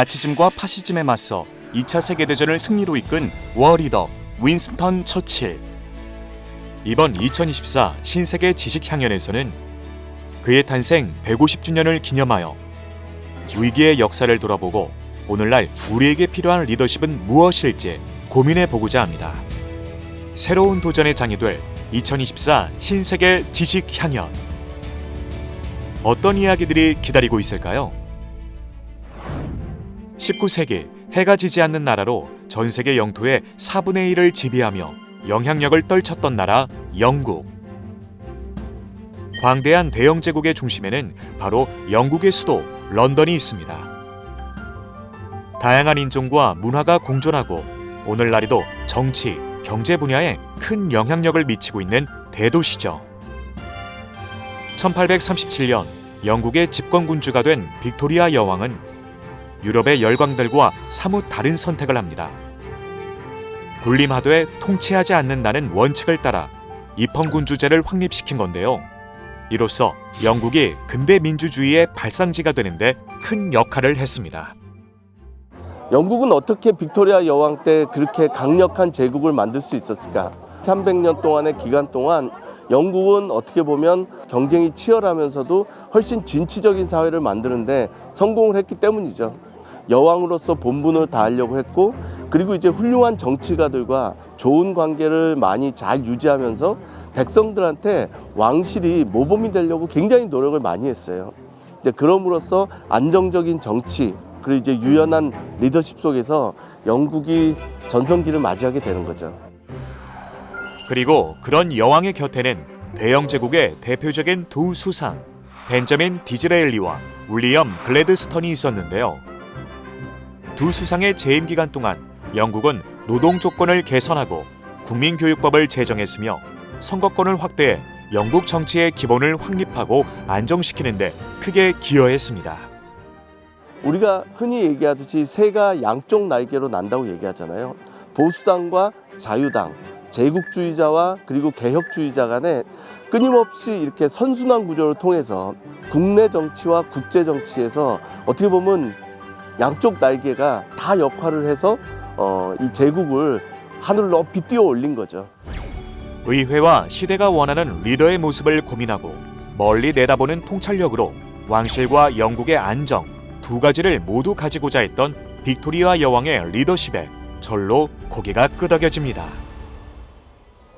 나치즘과 파시즘에 맞서 2차 세계대전을 승리로 이끈 워리더 윈스턴 처칠. 이번 2024 신세계 지식향연에서는 그의 탄생 150주년을 기념하여 위기의 역사를 돌아보고 오늘날 우리에게 필요한 리더십은 무엇일지 고민해 보고자 합니다. 새로운 도전의 장이 될 2024 신세계 지식향연. 어떤 이야기들이 기다리고 있을까요? 19세기 해가 지지 않는 나라로 전 세계 영토의 4분의 1을 지배하며 영향력을 떨쳤던 나라 영국. 광대한 대영 제국의 중심에는 바로 영국의 수도 런던이 있습니다. 다양한 인종과 문화가 공존하고 오늘날에도 정치, 경제 분야에 큰 영향력을 미치고 있는 대도시죠. 1837년 영국의 집권군주가 된 빅토리아 여왕은 유럽의 열광들과 사뭇 다른 선택을 합니다. 군림하되 통치하지 않는다는 원칙을 따라 입헌군 주제를 확립시킨 건데요. 이로써 영국이 근대 민주주의의 발상지가 되는데 큰 역할을 했습니다. 영국은 어떻게 빅토리아 여왕 때 그렇게 강력한 제국을 만들 수 있었을까? 300년 동안의 기간 동안 영국은 어떻게 보면 경쟁이 치열하면서도 훨씬 진취적인 사회를 만드는데 성공을 했기 때문이죠. 여왕으로서 본분을 다하려고 했고 그리고 이제 훌륭한 정치가들과 좋은 관계를 많이 잘 유지하면서 백성들한테 왕실이 모범이 되려고 굉장히 노력을 많이 했어요. 이제 그럼으로써 안정적인 정치 그리고 이제 유연한 리더십 속에서 영국이 전성기를 맞이하게 되는 거죠. 그리고 그런 여왕의 곁에는 대영 제국의 대표적인 두 수상 벤저민 디즈레일리와 윌리엄 글래드스턴이 있었는데요. 두 수상의 재임 기간 동안 영국은 노동 조건을 개선하고 국민교육법을 제정했으며 선거권을 확대해 영국 정치의 기본을 확립하고 안정시키는데 크게 기여했습니다. 우리가 흔히 얘기하듯이 새가 양쪽 날개로 난다고 얘기하잖아요. 보수당과 자유당, 제국주의자와 그리고 개혁주의자 간에 끊임없이 이렇게 선순환 구조를 통해서 국내 정치와 국제 정치에서 어떻게 보면 양쪽 날개가 다 역할을 해서 어, 이 제국을 하늘 높이 뛰어 올린 거죠. 의회와 시대가 원하는 리더의 모습을 고민하고 멀리 내다보는 통찰력으로 왕실과 영국의 안정 두 가지를 모두 가지고자 했던 빅토리아 여왕의 리더십에 절로 고개가 끄덕여집니다.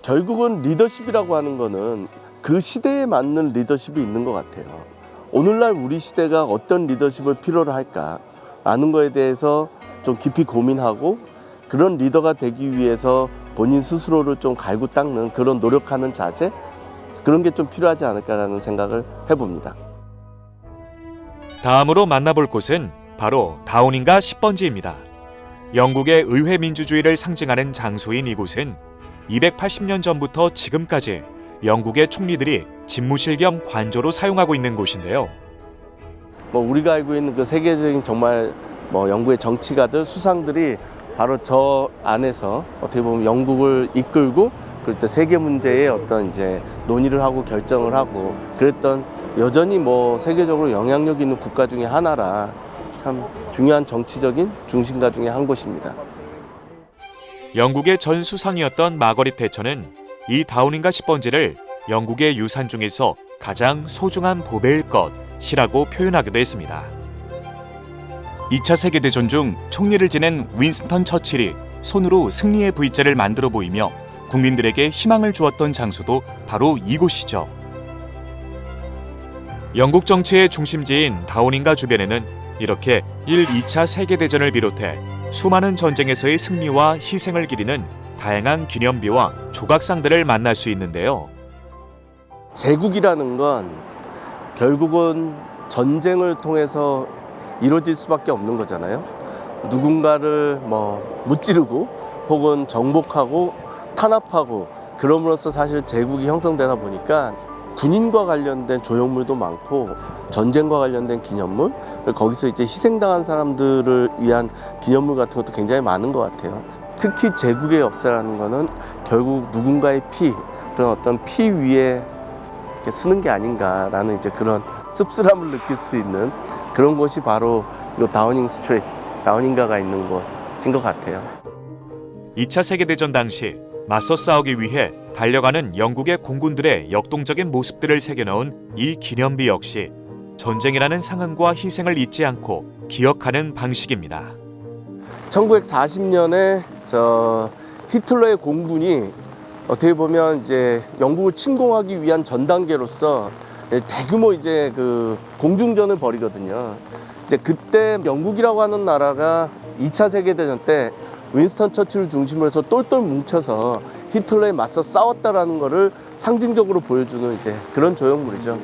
결국은 리더십이라고 하는 거는 그 시대에 맞는 리더십이 있는 것 같아요. 오늘날 우리 시대가 어떤 리더십을 필요로 할까 라는 거에 대해서 좀 깊이 고민하고 그런 리더가 되기 위해서 본인 스스로를 좀 갈고 닦는 그런 노력하는 자세 그런 게 좀 필요하지 않을까라는 생각을 해봅니다. 다음으로 만나볼 곳은 바로 다우닝가 10번지입니다. 영국의 의회 민주주의를 상징하는 장소인 이곳은 280년 전부터 지금까지 영국의 총리들이 집무실 겸 관저로 사용하고 있는 곳인데요. 뭐 우리가 알고 있는 그 세계적인 정말 뭐 영국의 정치가들 수상들이 바로 저 안에서 어떻게 보면 영국을 이끌고 그럴 때 세계 문제에 어떤 이제 논의를 하고 결정을 하고 그랬던 여전히 뭐 세계적으로 영향력 있는 국가 중에 하나라 참 중요한 정치적인 중심가 중에 한 곳입니다. 영국의 전 수상이었던 마거릿 대처는 이 다우닝가 10번지를 영국의 유산 중에서 가장 소중한 보배일 것 이라고 표현하기도 했습니다. 2차 세계대전 중 총리를 지낸 윈스턴 처칠이 손으로 승리의 V자를 만들어 보이며 국민들에게 희망을 주었던 장소도 바로 이곳이죠. 영국 정치의 중심지인 다우닝가 주변에는 이렇게 1, 2차 세계대전을 비롯해 수많은 전쟁에서의 승리와 희생을 기리는 다양한 기념비와 조각상들을 만날 수 있는데요. 제국이라는 건 결국은 전쟁을 통해서 이루어질 수밖에 없는 거잖아요. 누군가를 뭐 무찌르고 혹은 정복하고 탄압하고 그럼으로써 사실 제국이 형성되다 보니까 군인과 관련된 조형물도 많고 전쟁과 관련된 기념물 거기서 이제 희생당한 사람들을 위한 기념물 같은 것도 굉장히 많은 것 같아요. 특히 제국의 역사라는 거는 결국 누군가의 피 그런 어떤 피 위에 쓰는 게 아닌가라는 이제 그런 씁쓸함을 느낄 수 있는 그런 곳이 바로 이 다우닝 스트리트 다운인가가 있는 곳인 것 같아요. 2차 세계대전 당시 맞서 싸우기 위해 달려가는 영국의 공군들의 역동적인 모습들을 새겨넣은 이 기념비 역시 전쟁이라는 상흔과 희생을 잊지 않고 기억하는 방식입니다. 1940년에 저 히틀러의 공군이 어떻게 보면 이제 영국을 침공하기 위한 전 단계로서 대규모 이제 그 공중전을 벌이거든요. 이제 그때 영국이라고 하는 나라가 2차 세계대전 때 윈스턴 처칠을 중심으로 해서 똘똘 뭉쳐서 히틀러에 맞서 싸웠다라는 거를 상징적으로 보여주는 이제 그런 조형물이죠.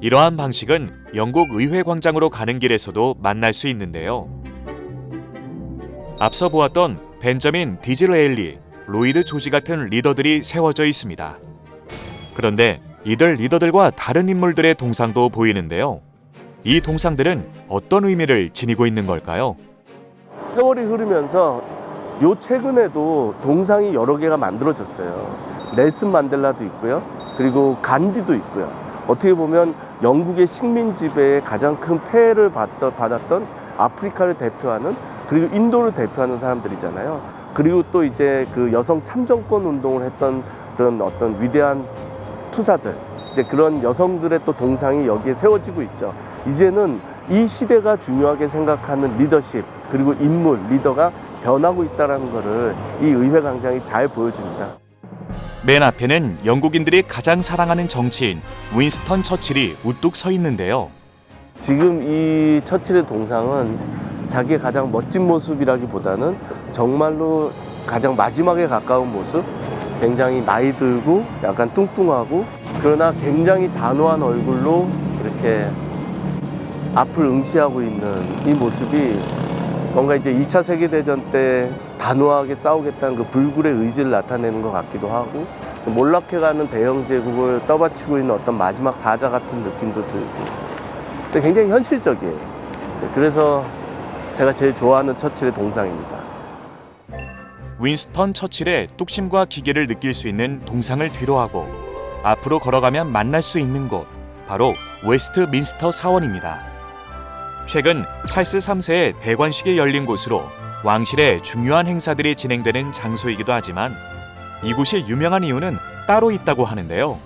이러한 방식은 영국 의회 광장으로 가는 길에서도 만날 수 있는데요. 앞서 보았던 벤저민 디즈레일리, 로이드 조지 같은 리더들이 세워져 있습니다. 그런데 이들 리더들과 다른 인물들의 동상도 보이는데요. 이 동상들은 어떤 의미를 지니고 있는 걸까요? 세월이 흐르면서 요 최근에도 동상이 여러 개가 만들어졌어요. 넬슨 만델라도 있고요. 그리고 간디도 있고요. 어떻게 보면 영국의 식민 지배에 가장 큰 폐해를 받았던 아프리카를 대표하는 그리고 인도를 대표하는 사람들이잖아요. 그리고 또 이제 그 여성 참정권 운동을 했던 그런 어떤 위대한 투사들. 이제 그런 여성들의 또 동상이 여기에 세워지고 있죠. 이제는 이 시대가 중요하게 생각하는 리더십 그리고 인물 리더가 변하고 있다라는 것을 이 의회 광장이 잘 보여줍니다. 맨 앞에는 영국인들이 가장 사랑하는 정치인 윈스턴 처칠이 우뚝 서 있는데요. 지금 이 처칠의 동상은 자기의 가장 멋진 모습이라기보다는 정말로 가장 마지막에 가까운 모습 굉장히 나이 들고 약간 뚱뚱하고 그러나 굉장히 단호한 얼굴로 이렇게 앞을 응시하고 있는 이 모습이 뭔가 이제 2차 세계대전 때 단호하게 싸우겠다는 그 불굴의 의지를 나타내는 것 같기도 하고 몰락해가는 대영 제국을 떠받치고 있는 어떤 마지막 사자 같은 느낌도 들고 굉장히 현실적이에요. 네, 그래서 제가 제일 좋아하는 처칠의 동상입니다. 윈스턴 처칠의 뚝심과 기계를 느낄 수 있는 동상을 뒤로하고 앞으로 걸어가면 만날 수 있는 곳 바로 웨스트 민스터 사원입니다. 최근 찰스 3세의 대관식이 열린 곳으로 왕실의 중요한 행사들이 진행되는 장소이기도 하지만 이곳이 유명한 이유는 따로 있다고 하는데요.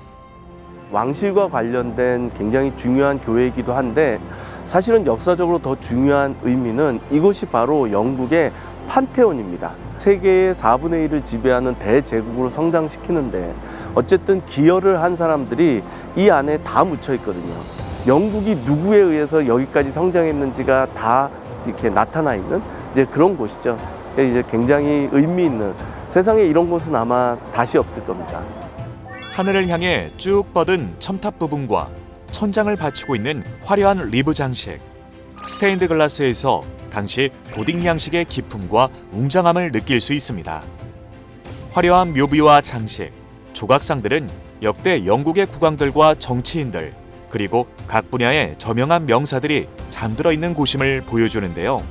왕실과 관련된 굉장히 중요한 교회이기도 한데 사실은 역사적으로 더 중요한 의미는 이곳이 바로 영국의 판테온입니다. 세계의 4분의 1을 지배하는 대제국으로 성장시키는데 어쨌든 기여를 한 사람들이 이 안에 다 묻혀 있거든요. 영국이 누구에 의해서 여기까지 성장했는지가 다 이렇게 나타나 있는 이제 그런 곳이죠. 이제 굉장히 의미 있는 세상에 이런 곳은 아마 다시 없을 겁니다. 하늘을 향해 쭉 뻗은 첨탑 부분과 천장을 받치고 있는 화려한 리브 장식. 스테인드 글라스에서 당시 고딕 양식의 기품과 웅장함을 느낄 수 있습니다. 화려한 묘비와 장식, 조각상들은 역대 영국의 국왕들과 정치인들, 그리고 각 분야의 저명한 명사들이 잠들어 있는 곳임을 보여주는데요.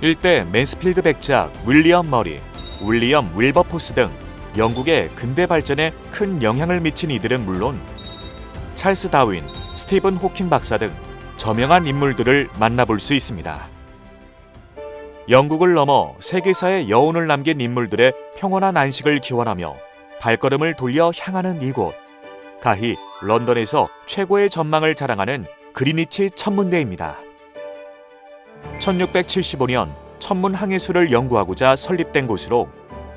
일대 맨스필드 백작 윌리엄 머리, 윌리엄 윌버포스 등 영국의 근대 발전에 큰 영향을 미친 이들은 물론 찰스 다윈, 스티븐 호킹 박사 등 저명한 인물들을 만나볼 수 있습니다. 영국을 넘어 세계사에 여운을 남긴 인물들의 평온한 안식을 기원하며 발걸음을 돌려 향하는 이곳. 가히 런던에서 최고의 전망을 자랑하는 그리니치 천문대입니다. 1675년 천문 항해술을 연구하고자 설립된 곳으로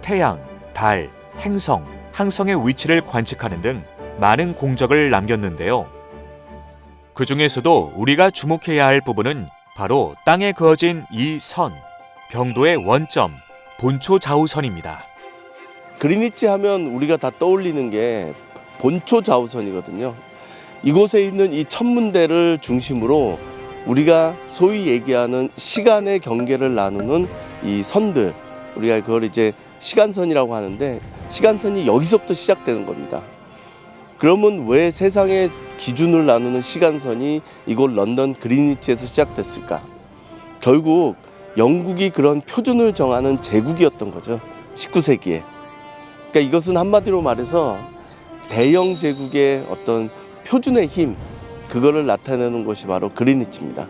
태양, 달, 행성, 항성의 위치를 관측하는 등 많은 공적을 남겼는데요. 그 중에서도 우리가 주목해야 할 부분은 바로 땅에 그어진 이 선, 경도의 원점, 본초 좌우선입니다. 그리니치 하면 우리가 다 떠올리는 게 본초 좌우선이거든요. 이곳에 있는 이 천문대를 중심으로 우리가 소위 얘기하는 시간의 경계를 나누는 이 선들, 우리가 그걸 이제 시간선이라고 하는데 시간선이 여기서부터 시작되는 겁니다. 그러면 왜 세상의 기준을 나누는 시간선이 이곳 런던 그리니치에서 시작됐을까? 결국 영국이 그런 표준을 정하는 제국이었던 거죠. 19세기에. 그러니까 이것은 한마디로 말해서 대영 제국의 어떤 표준의 힘 그거를 나타내는 곳이 바로 그리니치입니다.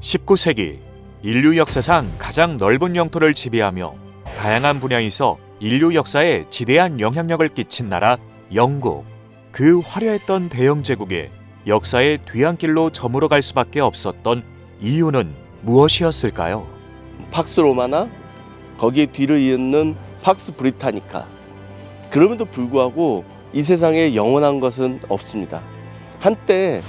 19세기 인류 역사상 가장 넓은 영토를 지배하며 다양한 분야에서 인류 역사에 지대한 영향력을 끼친 나라 영국. 그 화려했던 대영 제국에 역사의 뒤안길로 저물어 갈 수밖에 없었던 이유는 무엇이었을까요? 팍스 로마나 거기에 뒤를 이은 팍스 브리타니카. 그럼에도 불구하고 이 세상에 영원한 것은 없습니다. 한때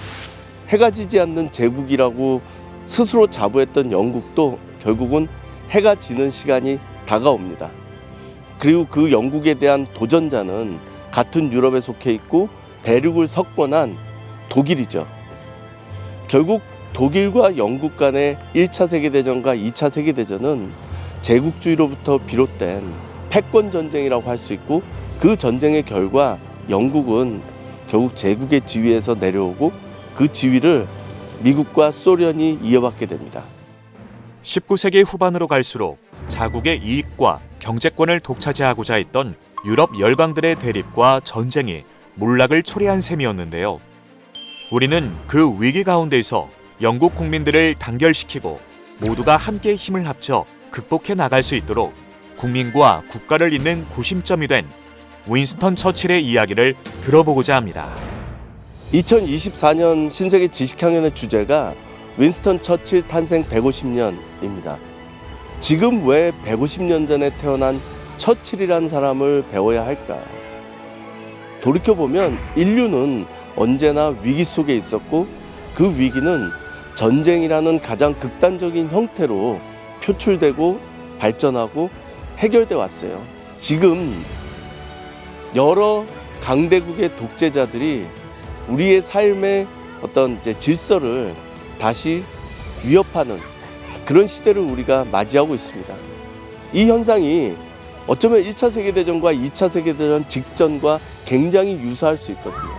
해가 지지 않는 제국이라고 스스로 자부했던 영국도 결국은 해가 지는 시간이 다가옵니다. 그리고 그 영국에 대한 도전자는 같은 유럽에 속해 있고 대륙을 석권한 독일이죠. 결국 독일과 영국 간의 1차 세계대전과 2차 세계대전은 제국주의로부터 비롯된 패권 전쟁이라고 할 수 있고 그 전쟁의 결과 영국은 결국 제국의 지위에서 내려오고 그 지위를 미국과 소련이 이어받게 됩니다. 19세기 후반으로 갈수록 자국의 이익과 경제권을 독차지하고자 했던 유럽 열강들의 대립과 전쟁이 몰락을 초래한 셈이었는데요. 우리는 그 위기 가운데서 영국 국민들을 단결시키고 모두가 함께 힘을 합쳐 극복해 나갈 수 있도록 국민과 국가를 잇는 구심점이 된 윈스턴 처칠의 이야기를 들어보고자 합니다. 2024년 신세계 지식향연의 주제가 윈스턴 처칠 탄생 150년입니다. 지금 왜 150년 전에 태어난 처칠이라는 사람을 배워야 할까? 돌이켜보면 인류는 언제나 위기 속에 있었고 그 위기는 전쟁이라는 가장 극단적인 형태로 표출되고 발전하고 해결돼 왔어요. 지금 여러 강대국의 독재자들이 우리의 삶의 어떤 질서를 다시 위협하는 그런 시대를 우리가 맞이하고 있습니다. 이 현상이 어쩌면 1차 세계대전과 2차 세계대전 직전과 굉장히 유사할 수 있거든요.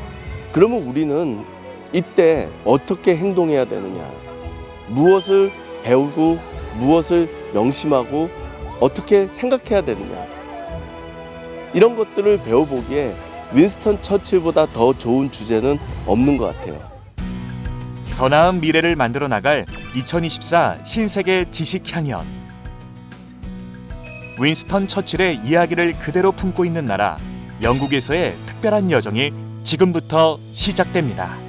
그러면 우리는 이때 어떻게 행동해야 되느냐, 무엇을 배우고 무엇을 명심하고 어떻게 생각해야 되느냐, 이런 것들을 배워보기에 윈스턴 처칠보다 더 좋은 주제는 없는 것 같아요. 더 나은 미래를 만들어 나갈 2024 신세계 지식 향연. 윈스턴 처칠의 이야기를 그대로 품고 있는 나라 영국에서의 특별한 여정이 지금부터 시작됩니다.